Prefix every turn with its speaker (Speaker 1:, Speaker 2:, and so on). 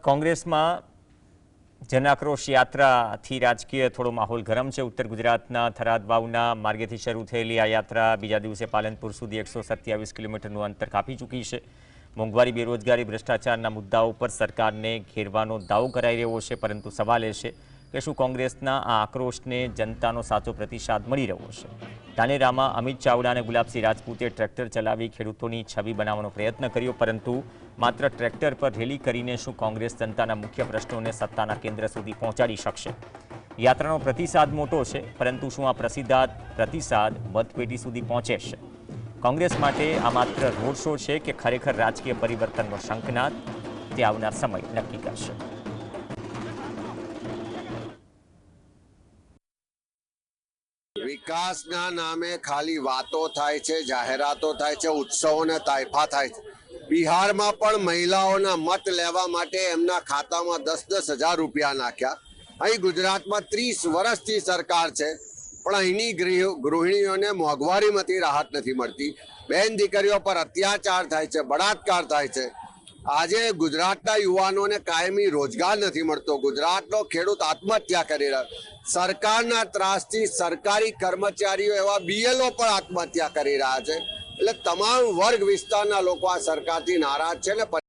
Speaker 1: કોંગ્રેસમાં જનાક્રોશ યાત્રાથી રાજકીય થોડો માહોલ ગરમ છે. ઉત્તર ગુજરાતના થરાદ વાવના માર્ગેથી શરૂ થયેલી આ યાત્રા બીજા દિવસે પાલનપુર સુધી એકસો સત્યાવીસ કિલોમીટરનું અંતર કાપી ચૂકી છે. મોંઘવારી, બેરોજગારી, ભ્રષ્ટાચારના મુદ્દાઓ પર સરકારને ઘેરવાનો દાવો કરાઈ રહ્યો છે, પરંતુ સવાલ એ છે કે શું કોંગ્રેસના આ આક્રોશને જનતાનો સાચો પ્રતિસાદ મળી રહ્યો છે? ધાનેરામાં અમિત ચાવડા અને ગુલાબસિંહ રાજપૂતે ટ્રેક્ટર ચલાવી ખેડૂતોની છબી બનાવવાનો પ્રયત્ન કર્યો, પરંતુ માત્ર ટ્રેક્ટર પર રેલી કરીને શું કોંગ્રેસ જનતાના મુખ્ય પ્રશ્નોને સત્તાના કેન્દ્ર સુધી પહોંચાડી શકશે? યાત્રાનો પ્રતિસાદ મોટો છે, પરંતુ શું આ પ્રસિદ્ધા પ્રતિસાદ મતપેટી સુધી પહોંચે છે? કોંગ્રેસ માટે આ માત્ર રોડ શો છે કે ખરેખર રાજકીય પરિવર્તનનો શંખનાદ? તે આવનાર સમય નક્કી કરશે.
Speaker 2: વિકાસના નામે ખાલી વાતો થાય છે, જાહેરાતો થાય છે ઉત્સવોને તાયફા થાય છે. બિહારમાં પણ મહિલાઓના મત લેવા માટે એમના ખાતામાં દસ દસ હજાર રૂપિયા નાખ્યા. અહીં ગુજરાતમાં ત્રીસ વર્ષથી સરકાર છે, પણ અહીંની ગૃહ- ગૃહિણીઓને મોંઘવારીમાંથી રાહત નથી મળતી. બેન દીકરીઓ પર અત્યાચાર થાય છે, બળાત્કાર થાય છે. આજે ગુજરાતના યુવાનોને કાયમી રોજગાર નથી મળતો. ગુજરાતનો ખેડૂત આત્મહત્યા કરી રહ્યો સરકારના ત્રાસથી સરકારી કર્મચારીઓ એવા બીએલઓ પણ આત્મહત્યા કરી રહ્યા છે. એટલે તમામ વર્ગ વિસ્તારના લોકો આ સરકારથી નારાજ છે ને